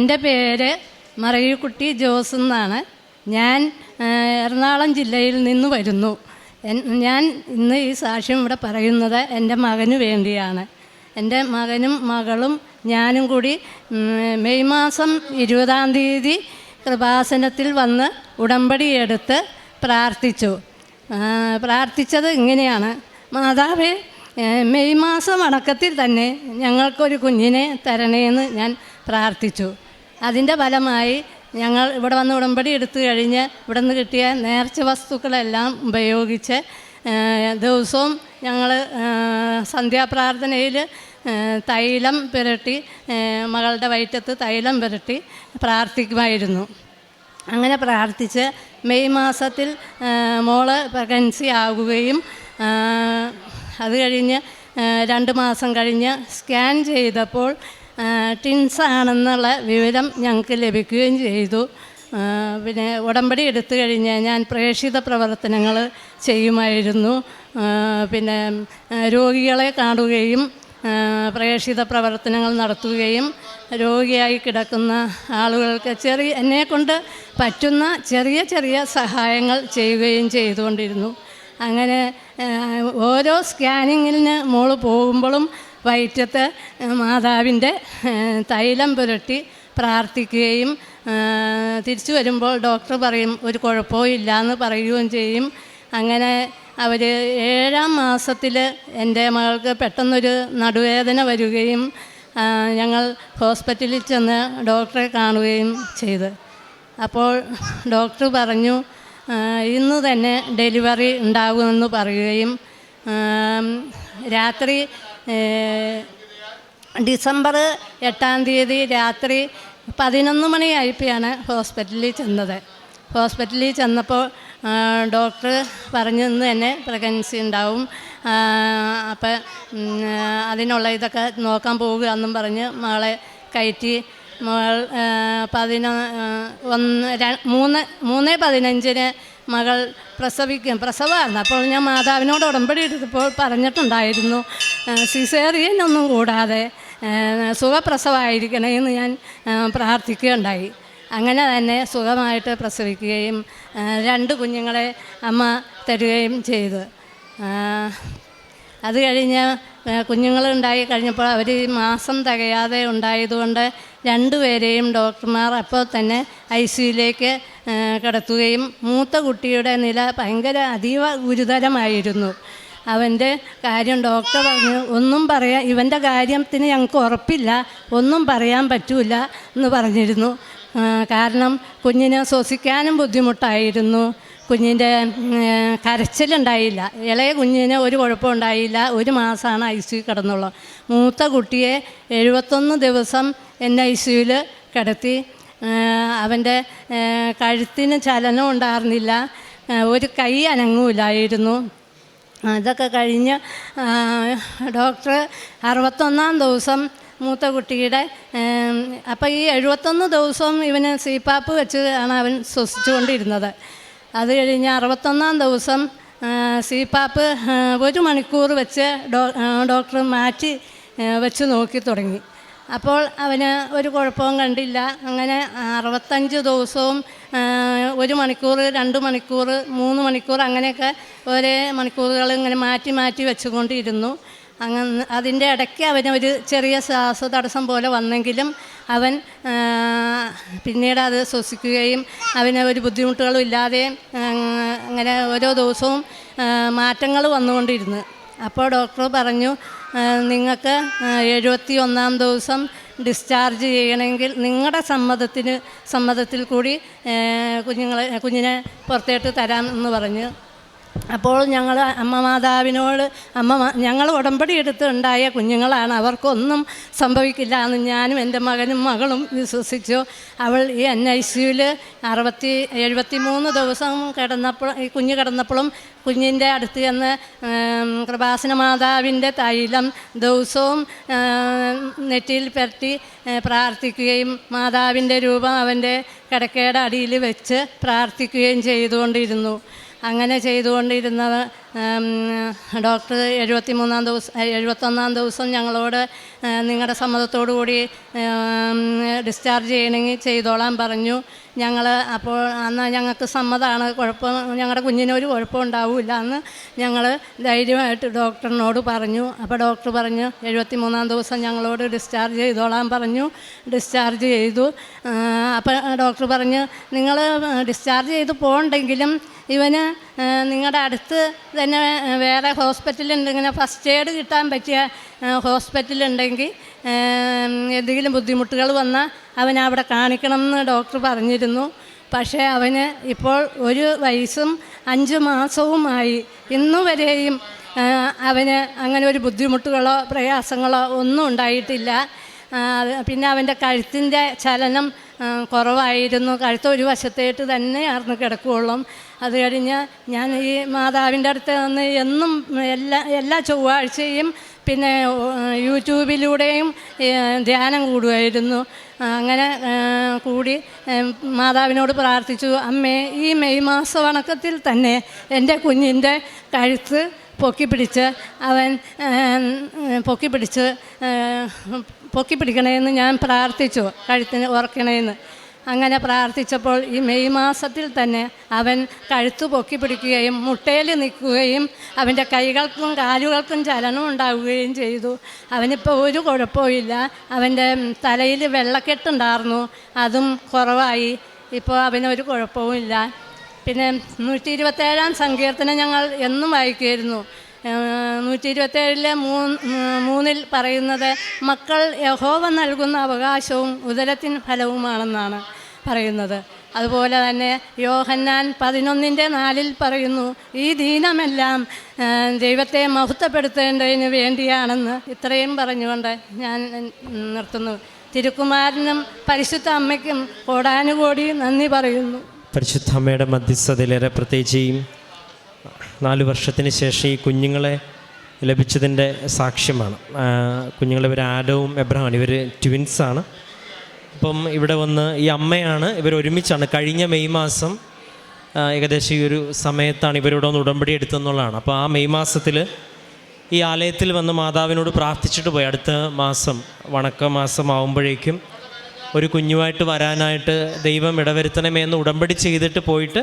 എന്റെ പേര് മറയൂക്കുട്ടി ജോസ് എന്നാണ്. ഞാൻ എറണാകുളം ജില്ലയിൽ നിന്ന് വരുന്നു. ഞാൻ ഇന്ന് ഈ സാക്ഷ്യം ഇവിടെ പറയുന്നത് എന്റെ മകന് വേണ്ടിയാണ്. എന്റെ മകനും മകളും ഞാനും കൂടി മെയ് മാസം ഇരുപതാം തീയതി കൃപാസനത്തിൽ വന്ന് ഉടമ്പടി എടുത്ത് പ്രാർത്ഥിച്ചു. പ്രാർത്ഥിച്ചത് ഇങ്ങനെയാണ്. മാതാവേ മെയ് മാസം അടക്കത്തിൽ തന്നെ ഞങ്ങൾക്കൊരു കുഞ്ഞിനെ തരണേന്ന് ഞാൻ പ്രാർത്ഥിച്ചു. അതിന്റെ ഫലമായി ഞങ്ങൾ ഇവിടെ വന്ന് ഉടമ്പടി എടുത്തു കഴിഞ്ഞ് ഇവിടെ നിന്ന് കിട്ടിയ നേർച്ച വസ്തുക്കളെല്ലാം ഉപയോഗിച്ച് ദിവസവും ഞങ്ങൾ സന്ധ്യാപ്രാർത്ഥനയിൽ തൈലം പുരട്ടി മകളുടെ വയറ്റത്ത് തൈലം പുരട്ടി പ്രാർത്ഥിക്കുമായിരുന്നു. അങ്ങനെ പ്രാർത്ഥിച്ച് മെയ് മാസത്തിൽ മോൾ പ്രഗ്നൻസി ആകുകയും അത് കഴിഞ്ഞ് രണ്ട് മാസം കഴിഞ്ഞ് സ്കാൻ ചെയ്തപ്പോൾ ടിൻസ് ആണെന്നുള്ള വിവരം ഞങ്ങൾക്ക് ലഭിക്കുകയും ചെയ്തു. പിന്നെ ഉടമ്പടി എടുത്തു കഴിഞ്ഞ് ഞാൻ പ്രേക്ഷിത പ്രവർത്തനങ്ങൾ ചെയ്യുമായിരുന്നു. പിന്നെ രോഗികളെ കാണുകയും പ്രേക്ഷിത പ്രവർത്തനങ്ങൾ നടത്തുകയും രോഗിയായി കിടക്കുന്ന ആളുകൾക്ക് ചെറിയ എന്നെക്കൊണ്ട് പറ്റുന്ന ചെറിയ ചെറിയ സഹായങ്ങൾ ചെയ്യുകയും ചെയ്തുകൊണ്ടിരുന്നു. അങ്ങനെ ഓരോ സ്കാനിങ്ങിന് മോൾ പോകുമ്പോഴും വയറ്റത്ത് മാതാവിന്റെ തൈലം പുരട്ടി പ്രാർത്ഥിക്കുകയും തിരിച്ചു വരുമ്പോൾ ഡോക്ടർ പറയും ഒരു കുഴപ്പവും ഇല്ല എന്ന് പറയുകയും ചെയ്യും. അങ്ങനെ അവർ ഏഴാം മാസത്തിൽ എന്റെ മകൾക്ക് പെട്ടെന്നൊരു നടുവേദന വരികയും ഞങ്ങൾ ഹോസ്പിറ്റലിൽ ചെന്ന് ഡോക്ടറെ കാണുകയും ചെയ്ത്. അപ്പോൾ ഡോക്ടർ പറഞ്ഞു ഇന്ന് തന്നെ ഡെലിവറി ഉണ്ടാകുമെന്ന് പറയുകയും രാത്രി ഡിസംബർ എട്ടാം തീയതി രാത്രി പതിനൊന്ന് മണിയായപ്പോഴാണ് ഹോസ്പിറ്റലിൽ ചെന്നത്. ഹോസ്പിറ്റലിൽ ചെന്നപ്പോൾ ഡോക്ടർ പറഞ്ഞു ഇന്ന് തന്നെ പ്രഗ്നൻസി ഉണ്ടാവും. അപ്പം അതിനുള്ള ഇതൊക്കെ നോക്കാൻ പോവുക എന്നും പറഞ്ഞ് മകളെ കയറ്റി മകൾ പതിനൊന്ന് മൂന്ന് മൂന്ന് പതിനഞ്ചിന് മകൾ പ്രസവിക്കും. പ്രസവമായിരുന്നു അപ്പോൾ ഞാൻ മാതാവിനോട് ഉടമ്പടി എടുത്തപ്പോൾ പറഞ്ഞിട്ടുണ്ടായിരുന്നു സിസേറിയൻ ഒന്നും കൂടാതെ സുഖപ്രസവമായിരിക്കണമെന്ന് ഞാൻ പ്രാർത്ഥിക്കുകയുണ്ടായി. അങ്ങനെ തന്നെ സുഖമായിട്ട് പ്രസവിക്കുകയും രണ്ട് കുഞ്ഞുങ്ങളെ അമ്മ തരികയും ചെയ്തു. അത് കഴിഞ്ഞ് കുഞ്ഞുങ്ങളുണ്ടായി കഴിഞ്ഞപ്പോൾ അവർ മാസം തികയാതെ ഉണ്ടായതുകൊണ്ട് രണ്ടുപേരെയും ഡോക്ടർമാർ അപ്പോൾ തന്നെ ഐ സിയിലേക്ക് കിടത്തുകയും മൂത്ത കുട്ടിയുടെ നില ഭയങ്കര അതീവ ഗുരുതരമായിരുന്നു. അവന്റെ കാര്യം ഡോക്ടർ പറഞ്ഞു ഒന്നും പറയാൻ ഇവന്റെ കാര്യത്തിന് ഞങ്ങൾക്ക് ഉറപ്പില്ല ഒന്നും പറയാൻ പറ്റൂല എന്ന് പറഞ്ഞിരുന്നു. കാരണം കുഞ്ഞിനെ ശ്വസിക്കാനും ബുദ്ധിമുട്ടായിരുന്നു. കുഞ്ഞിന്റെ കരച്ചിലുണ്ടായില്ല. ഇളയ കുഞ്ഞിന് ഒരു കുഴപ്പം ഉണ്ടായില്ല. ഒരു മാസമാണ് ഐ സി കിടന്നുള്ളത് മൂത്ത കുട്ടിയെ എഴുപത്തൊന്ന് ദിവസം എന്നെ ഐ സിയിൽ കിടത്തി. അവന്റെ കഴുത്തിന് ചലനം ഉണ്ടായിരുന്നില്ല ഒരു കൈ അനങ്ങൂലായിരുന്നു. അതൊക്കെ കഴിഞ്ഞ് ഡോക്ടർ അറുപത്തൊന്നാം ദിവസം മൂത്ത കുട്ടിയുടെ അപ്പോൾ ഈ എഴുപത്തൊന്ന് ദിവസം ഇവന് സീപ്പാപ്പ് വെച്ച് ആണ് അവൻ ശ്വസിച്ചുകൊണ്ടിരുന്നത്. അത് കഴിഞ്ഞ് അറുപത്തൊന്നാം ദിവസം സി പാപ്പ് ഒരു മണിക്കൂർ വെച്ച് ഡോക്ടർ മാറ്റി വെച്ച് നോക്കി തുടങ്ങി. അപ്പോൾ അവന് ഒരു കുഴപ്പവും കണ്ടില്ല. അങ്ങനെ അറുപത്തഞ്ച് ദിവസവും ഒരു മണിക്കൂർ രണ്ട് മണിക്കൂർ മൂന്ന് മണിക്കൂർ അങ്ങനെയൊക്കെ ഒരേ മണിക്കൂറുകൾ ഇങ്ങനെ മാറ്റി മാറ്റി വെച്ചുകൊണ്ടിരുന്നു. അങ്ങനെ അതിന്റെ ഇടയ്ക്ക് അവന് ഒരു ചെറിയ ശ്വാസ തടസ്സം പോലെ വന്നെങ്കിലും അവൻ പിന്നീട് അത് ശ്വസിക്കുകയും അവന് ഒരു ബുദ്ധിമുട്ടുകളും ഇല്ലാതെ അങ്ങനെ ഓരോ ദിവസവും മാറ്റങ്ങൾ വന്നുകൊണ്ടിരുന്നു. അപ്പോൾ ഡോക്ടർ പറഞ്ഞു നിങ്ങൾക്ക് എഴുപത്തി ഒന്നാം ദിവസം ഡിസ്ചാർജ് ചെയ്യണമെങ്കിൽ നിങ്ങളുടെ സമ്മതത്തിന് സമ്മതത്തിൽ കൂടി കുഞ്ഞുങ്ങളെ കുഞ്ഞിനെ പുറത്തേട്ട് തരാം എന്ന് പറഞ്ഞു. അപ്പോൾ ഞങ്ങൾ അമ്മ മാതാവിനോട് അമ്മ ഞങ്ങൾ ഉടമ്പടി എടുത്ത് ഉണ്ടായ കുഞ്ഞുങ്ങളാണ്. അവർക്കൊന്നും സംഭവിക്കില്ല എന്ന് ഞാനും എന്റെ മകനും മകളും വിശ്വസിച്ചു. അവൾ ഈ എൻ ഐ സിയുൽ അറുപത്തി എഴുപത്തി മൂന്ന് ദിവസം കിടന്നപ്പോൾ ഈ കുഞ്ഞ് കിടന്നപ്പോഴും കുഞ്ഞിന്റെ അടുത്ത് ചെന്ന് കൃപാസന മാതാവിന്റെ തൈലം ദിവസവും നെറ്റിയിൽ പെരട്ടി പ്രാർത്ഥിക്കുകയും മാതാവിന്റെ രൂപം അവന്റെ കിടക്കയുടെ അടിയിൽ വെച്ച് പ്രാർത്ഥിക്കുകയും ചെയ്തുകൊണ്ടിരുന്നു. അങ്ങനെ ചെയ്തുകൊണ്ടിരുന്നത് ഡോക്ടർ എഴുപത്തി മൂന്നാം ദിവസം എഴുപത്തൊന്നാം ദിവസം ഞങ്ങളോട് നിങ്ങളുടെ സമ്മതത്തോടു കൂടി ഡിസ്ചാർജ് ചെയ്യണമെങ്കിൽ ചെയ്തോളാൻ പറഞ്ഞു. ഞങ്ങൾ അപ്പോൾ അന്ന് ഞങ്ങൾക്ക് സമ്മതമാണ് കുഴപ്പം ഞങ്ങളുടെ കുഞ്ഞിനൊരു കുഴപ്പം ഉണ്ടാവില്ല എന്ന് ഞങ്ങൾ ധൈര്യമായിട്ട് ഡോക്ടറിനോട് പറഞ്ഞു. അപ്പോൾ ഡോക്ടർ പറഞ്ഞു എഴുപത്തി മൂന്നാം ദിവസം ഞങ്ങളോട് ഡിസ്ചാർജ് ചെയ്തോളാൻ പറഞ്ഞു. ഡിസ്ചാർജ് ചെയ്തു. അപ്പോൾ ഡോക്ടർ പറഞ്ഞു നിങ്ങൾ ഡിസ്ചാർജ് ചെയ്ത് പോകണ്ടെങ്കിലും ഇവന് നിങ്ങളുടെ അടുത്ത് തന്നെ വേറെ ഹോസ്പിറ്റലുണ്ട് ഇങ്ങനെ ഫസ്റ്റ് എയ്ഡ് കിട്ടാൻ പറ്റിയ ഹോസ്പിറ്റലുണ്ടെങ്കിൽ എന്തെങ്കിലും ബുദ്ധിമുട്ടുകൾ വന്നാൽ അവനെ അവിടെ കാണിക്കണം എന്ന് ഡോക്ടർ പറഞ്ഞിരുന്നു. പക്ഷേ അവന് ഇപ്പോൾ ഒരു വയസ്സും അഞ്ച് മാസവുമായി ഇന്നുവരെയും അവന് അങ്ങനെ ഒരു ബുദ്ധിമുട്ടുകളോ പ്രയാസങ്ങളോ ഒന്നും ഉണ്ടായിട്ടില്ല. പിന്നെ അവന്റെ കഴുത്തിന്റെ ചലനം കുറവായിരുന്നു. കഴുത്ത് ഒരു വശത്തേട്ട് തന്നെയായിരുന്നു കിടക്കുകയുള്ളൂ അത് കഴിഞ്ഞ് ഞാൻ ഈ മാതാവിന്റെ അടുത്ത് നിന്ന് എന്നും എല്ലാ എല്ലാ ചൊവ്വാഴ്ചയും പിന്നെ യൂട്യൂബിലൂടെയും ധ്യാനം കൂടുമായിരുന്നു. അങ്ങനെ കൂടി മാതാവിനോട് പ്രാർത്ഥിച്ചു അമ്മേ ഈ മെയ് മാസ വണക്കത്തിൽ തന്നെ എന്റെ കുഞ്ഞിന്റെ കഴുത്ത് പൊക്കി പിടിച്ച് അവൻ ഏം, പൊക്കി പിടിക്കണേന്ന് ഞാൻ പ്രാർത്ഥിച്ചു കഴുത്തിന് ഉറക്കണേന്ന് അങ്ങനെ പ്രാർത്ഥിച്ചപ്പോൾ ഈ മെയ് മാസത്തിൽ തന്നെ അവൻ കഴുത്ത് പൊക്കി പിടിക്കുകയും മുട്ടയിൽ നിൽക്കുകയും അവന്റെ കൈകൾക്കും കാലുകൾക്കും ചലനം ഉണ്ടാവുകയും ചെയ്തു. അവനിപ്പോൾ ഒരു കുഴപ്പമില്ല അവന്റെ തലയിൽ വെള്ളക്കെട്ടുണ്ടായിരുന്നു അതും കുറവായി. ഇപ്പോൾ അവനൊരു കുഴപ്പവുമില്ല. പിന്നെ നൂറ്റി ഇരുപത്തേഴാം സങ്കീർത്തനം ഞങ്ങൾ എന്നും വായിക്കുമായിരുന്നു. നൂറ്റി ഇരുപത്തേഴിലെ മൂന്ന് മൂന്നിൽ പറയുന്നത് മക്കൾ യഹോവ നൽകുന്ന അവകാശവും ഉദരത്തിൻ ഫലവുമാണെന്നാണ് പറയുന്നത്. അതുപോലെ തന്നെ യോഹന്നാൻ പതിനൊന്നിന്റെ നാലിൽ പറയുന്നു ഈ ദീനമെല്ലാം ദൈവത്തെ മഹത്വപ്പെടുത്തേണ്ടതിന് വേണ്ടിയാണെന്ന് ഇത്രയും പറഞ്ഞുകൊണ്ട് ഞാൻ നിർത്തുന്നു. തിരുക്കുമാരനും പരിശുദ്ധ അമ്മയ്ക്കും കോടാനുകോടി നന്ദി പറയുന്നു. പരിശുദ്ധ അമ്മയുടെ മധ്യസ്ഥതയിലേറെ പ്രത്യേകിച്ച് നാല് വർഷത്തിന് ശേഷം ഈ കുഞ്ഞുങ്ങളെ ലഭിച്ചതിന്റെ സാക്ഷ്യമാണ്. കുഞ്ഞുങ്ങളെ ഇവർ ആഡവും എബ്രഹാം ഇവർ ട്വിൻസാണ് അപ്പം ഇവിടെ വന്ന് ഈ അമ്മയാണ് ഇവർ ഒരുമിച്ചാണ്. കഴിഞ്ഞ മെയ് മാസം ഏകദേശം ഈ ഒരു സമയത്താണ് ഇവരോട് ഒന്ന് ഉടമ്പടി എടുത്തെന്നുള്ളതാണ്. അപ്പോൾ ആ മെയ് മാസത്തിൽ ഈ ആലയത്തിൽ വന്ന് മാതാവിനോട് പ്രാർത്ഥിച്ചിട്ട് പോയി. അടുത്ത മാസം വണക്ക മാസം ആവുമ്പോഴേക്കും ഒരു കുഞ്ഞുമായിട്ട് വരാനായിട്ട് ദൈവം ഇടവരുത്തണമേ എന്ന് ഉടമ്പടി ചെയ്തിട്ട് പോയിട്ട്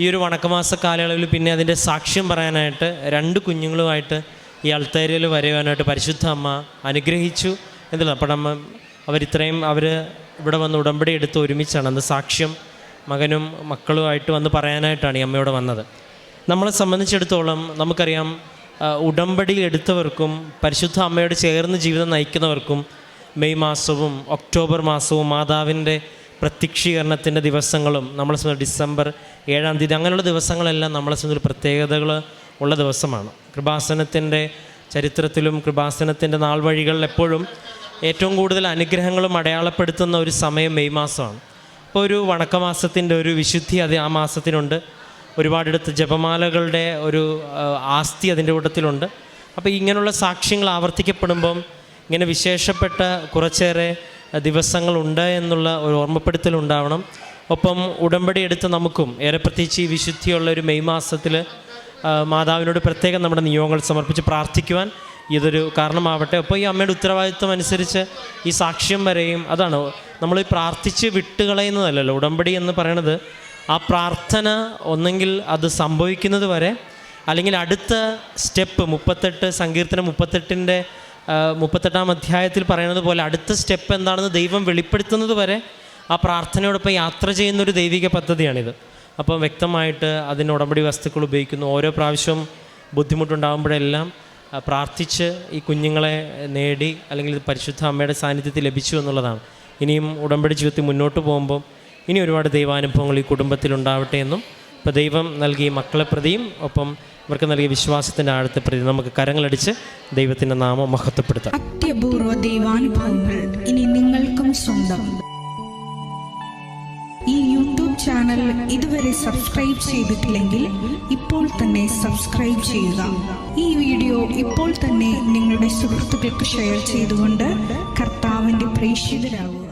ഈ ഒരു വണക്കമാസ കാലയളവിൽ പിന്നെ അതിന്റെ സാക്ഷ്യം പറയാനായിട്ട് രണ്ട് കുഞ്ഞുങ്ങളുമായിട്ട് ഈ അൾത്തേരിയയിൽ വരുവാനായിട്ട് പരിശുദ്ധ അമ്മ അനുഗ്രഹിച്ചു എന്തല്ല അപ്പം നമ്മൾ അവരിത്രയും അവർ ഇവിടെ വന്ന് ഉടമ്പടി എടുത്ത് ഒരുമിച്ചാണ് അന്ന് സാക്ഷ്യം മകനും മക്കളുമായിട്ട് വന്ന് പറയാനായിട്ടാണ് ഈ അമ്മയോട് വന്നത്. നമ്മളെ സംബന്ധിച്ചിടത്തോളം നമുക്കറിയാം ഉടമ്പടി എടുത്തവർക്കും പരിശുദ്ധ അമ്മയോട് ചേർന്ന് ജീവിതം നയിക്കുന്നവർക്കും മെയ് മാസവും ഒക്ടോബർ മാസവും മാതാവിന്റെ പ്രത്യക്ഷീകരണത്തിന്റെ ദിവസങ്ങളും നമ്മളെ സംബന്ധിച്ച് ഡിസംബർ ഏഴാം തീയതി അങ്ങനെയുള്ള ദിവസങ്ങളെല്ലാം നമ്മളെ സംബന്ധിച്ച് പ്രത്യേകതകൾ ഉള്ള ദിവസമാണ്. കൃപാസനത്തിന്റെ ചരിത്രത്തിലും കൃപാസനത്തിന്റെ നാൾ വഴികളിൽ എപ്പോഴും ഏറ്റവും കൂടുതൽ അനുഗ്രഹങ്ങളും അടയാളപ്പെടുത്തുന്ന ഒരു സമയം മെയ് മാസമാണ്. അപ്പോൾ ഒരു വണക്കമാസത്തിന്റെ ഒരു വിശുദ്ധി അത് ആ മാസത്തിനുണ്ട്. ഒരുപാടെടുത്ത് ജപമാലകളുടെ ഒരു ആസ്തി അതിന്റെ കൂട്ടത്തിലുണ്ട്. അപ്പോൾ ഇങ്ങനെയുള്ള സാക്ഷ്യങ്ങൾ ആവർത്തിക്കപ്പെടുമ്പം ഇങ്ങനെ വിശേഷപ്പെട്ട കുറച്ചേറെ ദിവസങ്ങളുണ്ട് എന്നുള്ള ഒരു ഓർമ്മപ്പെടുത്തൽ ഉണ്ടാവണം. ഒപ്പം ഉടമ്പടി എടുത്ത് നമുക്കും ഏറെ പ്രത്യേകിച്ച് ഈ വിശുദ്ധിയുള്ള ഒരു മെയ് മാസത്തിൽ മാതാവിനോട് പ്രത്യേകം നമ്മുടെ നിയോഗങ്ങൾ സമർപ്പിച്ച് പ്രാർത്ഥിക്കുവാൻ ഇതൊരു കാരണമാവട്ടെ. അപ്പോൾ ഈ അമ്മയുടെ ഉത്തരവാദിത്വം അനുസരിച്ച് ഈ സാക്ഷ്യം വരെയും അതാണ്. നമ്മൾ ഈ പ്രാർത്ഥിച്ച് വിട്ടുകളയുന്നതല്ലല്ലോ. ഉടമ്പടി എന്ന് പറയണത് ആ പ്രാർത്ഥന ഒന്നെങ്കിൽ അത് സംഭവിക്കുന്നത് വരെ അല്ലെങ്കിൽ അടുത്ത സ്റ്റെപ്പ് മുപ്പത്തെട്ട് സങ്കീർത്തനം മുപ്പത്തെട്ടിന്റെ മുപ്പത്തെട്ടാം അധ്യായത്തിൽ പറയുന്നത് പോലെ അടുത്ത സ്റ്റെപ്പ് എന്താണെന്ന് ദൈവം വെളിപ്പെടുത്തുന്നത് വരെ ആ പ്രാർത്ഥനയോടൊപ്പം യാത്ര ചെയ്യുന്ന ഒരു ദൈവിക പദ്ധതിയാണിത്. അപ്പം വ്യക്തമായിട്ട് അതിന് ഉടമ്പടി വസ്തുക്കൾ ഉപയോഗിക്കുന്നു. ഓരോ പ്രാവശ്യവും ബുദ്ധിമുട്ടുണ്ടാകുമ്പോഴെല്ലാം പ്രാർത്ഥിച്ച് ഈ കുഞ്ഞുങ്ങളെ നേടി അല്ലെങ്കിൽ പരിശുദ്ധ അമ്മയുടെ സാന്നിധ്യത്തിൽ ലഭിച്ചു എന്നുള്ളതാണ്. ഇനിയും ഉടമ്പടി ജീവിതത്തിൽ മുന്നോട്ട് പോകുമ്പോൾ ഇനി ഒരുപാട് ദൈവാനുഭവങ്ങൾ ഈ കുടുംബത്തിൽ ഉണ്ടാവട്ടെ എന്നും ഇപ്പോൾ ദൈവം നൽകിയ മക്കളെ പ്രതിയും ഒപ്പം ഇവർക്ക് നൽകിയ വിശ്വാസത്തിന്റെ ആഴത്തെ പ്രതി നമുക്ക് കരങ്ങളടിച്ച് ദൈവത്തിന്റെ നാമം മഹത്വപ്പെടുത്താം. ഇനി നിങ്ങൾക്കും സ്വന്തം. ഈ യൂട്യൂബ് ചാനൽ ഇതുവരെ സബ്സ്ക്രൈബ് ചെയ്തിട്ടില്ലെങ്കിൽ ഇപ്പോൾ തന്നെ സബ്സ്ക്രൈബ് ചെയ്യുക. ഈ വീഡിയോ ഇപ്പോൾ തന്നെ നിങ്ങളുടെ സുഹൃത്തുക്കൾക്ക് ഷെയർ ചെയ്തുകൊണ്ട് കർത്താവിന്റെ പ്രേക്ഷിതരാകുക.